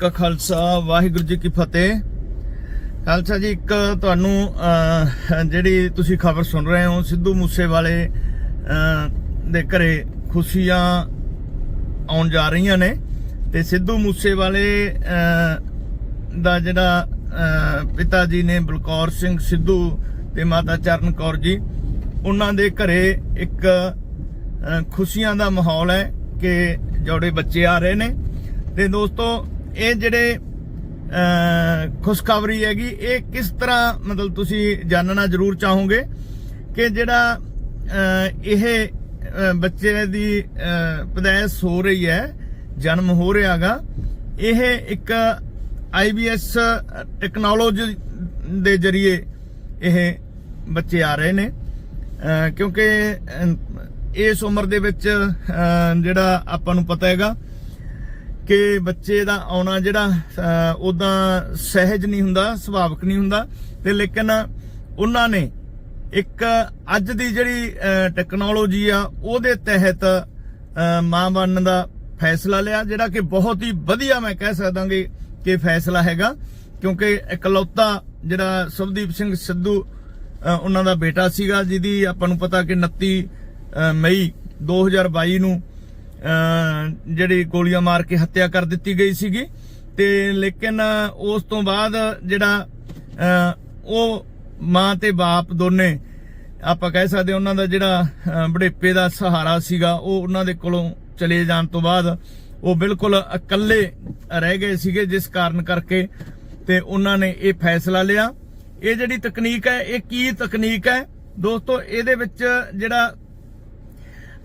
ਕਾ ਖਾਲਸਾ, ਵਾਹਿਗੁਰੂ ਜੀ ਕੀ ਫਤਿਹ। ਖਾਲਸਾ ਜੀ, ਇੱਕ ਤੁਹਾਨੂੰ ਜਿਹੜੀ ਤੁਸੀਂ ਖਬਰ ਸੁਣ ਰਹੇ ਹੋ, ਸਿੱਧੂ ਮੂਸੇ ਵਾਲੇ ਦੇ ਘਰੇ ਖੁਸ਼ੀਆਂ ਆਉਣ ਜਾ ਰਹੀਆਂ ਨੇ ਤੇ ਸਿੱਧੂ ਮੂਸੇ ਵਾਲੇ ਦਾ ਜਿਹੜਾ ਪਿਤਾ ਜੀ ਨੇ ਬਲਕੌਰ ਸਿੰਘ ਸਿੱਧੂ ਤੇ ਮਾਤਾ ਚਰਨ ਕੌਰ ਜੀ, ਉਹਨਾਂ ਦੇ ਘਰੇ ਇੱਕ ਖੁਸ਼ੀਆਂ ਦਾ ਮਾਹੌਲ ਹੈ ਕਿ ਜੋੜੇ ਬੱਚੇ ਆ ਰਹੇ ਨੇ। ਤੇ ਦੋਸਤੋ ਇਹ ਜਿਹੜੇ ਖੁਸ਼ਖਬਰੀ ਹੈਗੀ, ਇਹ ਕਿਸ ਤਰ੍ਹਾਂ ਮਤਲਬ ਤੁਸੀਂ ਜਾਣਨਾ ਜ਼ਰੂਰ ਚਾਹੋਗੇ ਕਿ ਜਿਹੜਾ ਇਹ ਬੱਚੇ ਦੀ ਪਦੈਸ ਹੋ ਰਹੀ ਹੈ, ਜਨਮ ਹੋ ਰਿਹਾਗਾ, ਇਹ ਇੱਕ ਆਈਬੀਐਸ ਟੈਕਨੋਲੋਜੀ ਦੇ ਜ਼ਰੀਏ ਇਹ ਬੱਚੇ ਆ ਰਹੇ ਨੇ ਕਿਉਂਕਿ ਇਸ ਉਮਰ ਦੇ ਵਿੱਚ ਜਿਹੜਾ ਆਪਾਂ ਨੂੰ ਪਤਾ ਹੈਗਾ ਕਿ ਬੱਚੇ ਦਾ ਆਉਣਾ ਜਿਹੜਾ ਉਦਾਂ ਸਹਿਜ ਨਹੀਂ ਹੁੰਦਾ ਸੁਭਾਵਿਕ ਨਹੀਂ ਹੁੰਦਾ। ਤੇ ਲੇਕਿਨ ਉਹਨਾਂ ਨੇ ਇੱਕ ਅੱਜ ਦੀ ਜਿਹੜੀ ਟੈਕਨੋਲੋਜੀ ਆ ਉਹਦੇ ਤਹਿਤ ਮਾਂ ਬਣਨ ਦਾ ਫੈਸਲਾ ਲਿਆ ਜਿਹੜਾ ਕਿ ਬਹੁਤ ਹੀ ਵਧੀਆ ਮੈਂ ਕਹਿ ਸਕਦਾਂਗੇ ਕਿ ਫੈਸਲਾ ਹੈਗਾ। ਕਿਉਂਕਿ ਇਕਲੌਤਾ ਜਿਹੜਾ ਸੁਭਦੀਪ ਸਿੰਘ ਸਿੱਧੂ ਉਹਨਾਂ ਦਾ ਬੇਟਾ ਸੀਗਾ ਜਿਹਦੀ ਆਪਾਂ ਨੂੰ ਪਤਾ ਕਿ 29 ਅਹ, ਮਈ 2022 ਨੂੰ ਜਿਹੜੀ ਗੋਲੀਆਂ ਮਾਰ ਕੇ ਹੱਤਿਆ ਕਰ ਦਿੱਤੀ ਗਈ ਸੀਗੀ। ਤੇ ਲੇਕਿਨ ਉਸ ਤੋਂ ਬਾਅਦ ਜਿਹੜਾ ਉਹ ਮਾਂ ਤੇ ਬਾਪ ਦੋਨੇ ਆਪਾਂ ਕਹਿ ਸਕਦੇ ਉਹਨਾਂ ਦਾ ਜਿਹੜਾ ਅਹ, ਬੁਢੇਪੇ ਦਾ ਸਹਾਰਾ ਸੀਗਾ ਉਹ ਉਹਨਾਂ ਦੇ ਕੋਲੋਂ ਚਲੇ ਜਾਣ ਤੋਂ ਬਾਅਦ ਉਹ ਬਿਲਕੁਲ ਇਕੱਲੇ ਰਹਿ ਗਏ ਸੀਗੇ ਜਿਸ ਕਾਰਨ ਕਰਕੇ ਤੇ ਉਹਨਾਂ ਨੇ ਇਹ ਫੈਸਲਾ ਲਿਆ। ਇਹ ਜਿਹੜੀ ਤਕਨੀਕ ਹੈ ਇਹ ਕੀ ਤਕਨੀਕ ਹੈ? ਦੋਸਤੋ ਇਹਦੇ ਵਿੱਚ ਜਿਹੜਾ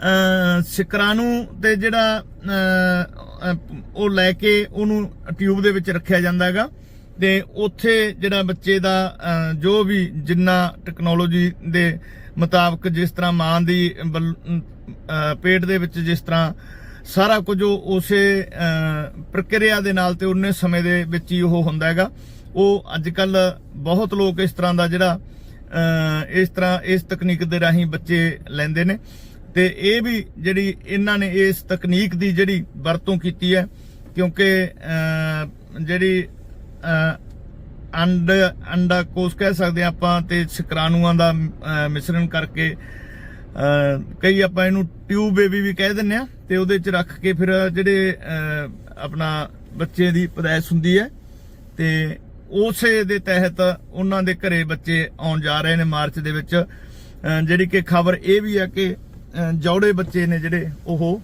ਅਹ ਨੂੰ ਤੇ ਜਿਹੜਾ ਉਹ ਲੈ ਕੇ ਉਹਨੂੰ ਟਿਊਬ ਦੇ ਵਿੱਚ ਰੱਖਿਆ ਜਾਂਦਾ ਹੈਗਾ। ਤੇ ਉੱਥੇ ਜਿਹੜਾ ਬੱਚੇ ਦਾ ਜੋ ਵੀ ਜਿੰਨਾ ਟੈਕਨੋਲੋਜੀ ਦੇ ਮੁਤਾਬਕ ਜਿਸ ਤਰ੍ਹਾਂ ਮਾਂ ਦੀ ਬਲ- ਪੇਟ ਦੇ ਵਿੱਚ ਜਿਸ ਤਰ੍ਹਾਂ ਸਾਰਾ ਕੁਝ ਉਹ ਉਸੇ ਪ੍ਰਕਿਰਿਆ ਦੇ ਨਾਲ ਤੇ ਉਹਨੇ ਸਮੇਂ ਦੇ ਵਿੱਚ ਹੀ ਉਹ ਹੁੰਦਾ ਹੈਗਾ। ਉਹ ਅੱਜ ਕੱਲ ਬਹੁਤ ਲੋਕ ਇਸ ਤਰ੍ਹਾਂ ਦਾ ਜਿਹੜਾ ਇਸ ਤਰ੍ਹਾਂ ਇਸ ਤਕਨੀਕ ਦੇ ਰਾਹੀਂ ਬੱਚੇ ਲੈਂਦੇ ਨੇ। ਤੇ ਇਹ ਵੀ ਜਿਹੜੀ ਇਹਨਾਂ ਨੇ ਇਸ ਤਕਨੀਕ ਦੀ ਜਿਹੜੀ ਵਰਤੋਂ ਕੀਤੀ ਹੈ, ਕਿਉਂਕਿ ਜਿਹੜੀ ਅੰਡ ਅੰਡਾ ਕੋਸ ਕਹਿ ਸਕਦੇ ਹਾਂ ਆਪਾਂ ਤੇ ਸ਼ਿਕਰਾਣੂਆਂ ਦਾ ਮਿਸ਼ਰਣ ਕਰਕੇ ਕਈ ਆਪਾਂ ਇਹਨੂੰ ਟਿਊਬ ਬੇਬੀ ਵੀ ਕਹਿ ਦਿੰਨੇ ਆ ਤੇ ਉਹਦੇ ਚ ਰੱਖ ਕੇ ਫਿਰ ਜਿਹੜੇ ਆਪਣਾ ਬੱਚੇ ਦੀ ਪਦਾਇਸ਼ ਹੁੰਦੀ ਹੈ ਤੇ ਉਸੇ ਦੇ ਤਹਿਤ ਉਹਨਾਂ ਦੇ ਘਰੇ ਬੱਚੇ ਆਉਣ ਜਾ ਰਹੇ ਨੇ ਮਾਰਚ ਦੇ ਵਿੱਚ। ਜਿਹੜੀ ਕਿ ਖਬਰ ਇਹ ਵੀ ਹੈ ਕਿ ਜੌੜੇ ਬੱਚੇ ਨੇ ਜਿਹੜੇ ਉਹ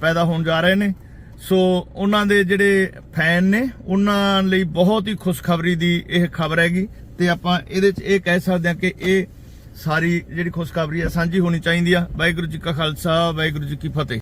ਪੈਦਾ ਹੋਣ ਜਾ ਰਹੇ ਨੇ। ਸੋ ਉਹਨਾਂ ਦੇ ਜਿਹੜੇ ਫੈਨ ਨੇ, ਉਹਨਾਂ ਲਈ ਬਹੁਤ ਹੀ ਖੁਸ਼ਖਬਰੀ ਦੀ ਇਹ ਖਬਰ ਹੈਗੀ। ਤੇ ਆਪਾਂ ਇਹਦੇ ਚ ਇਹ ਕਹਿ ਸਕਦੇ ਹਾਂ ਕਿ ਇਹ ਸਾਰੀ ਜਿਹੜੀ ਖੁਸ਼ਖਬਰੀ ਹੈ ਸਾਂਝੀ ਹੋਣੀ ਚਾਹੀਦੀ ਆ। ਵਾਹਿਗੁਰੂ ਜੀ ਕਾ ਖਾਲਸਾ, ਵਾਹਿਗੁਰੂ ਜੀ ਕੀ ਫਤਿਹ।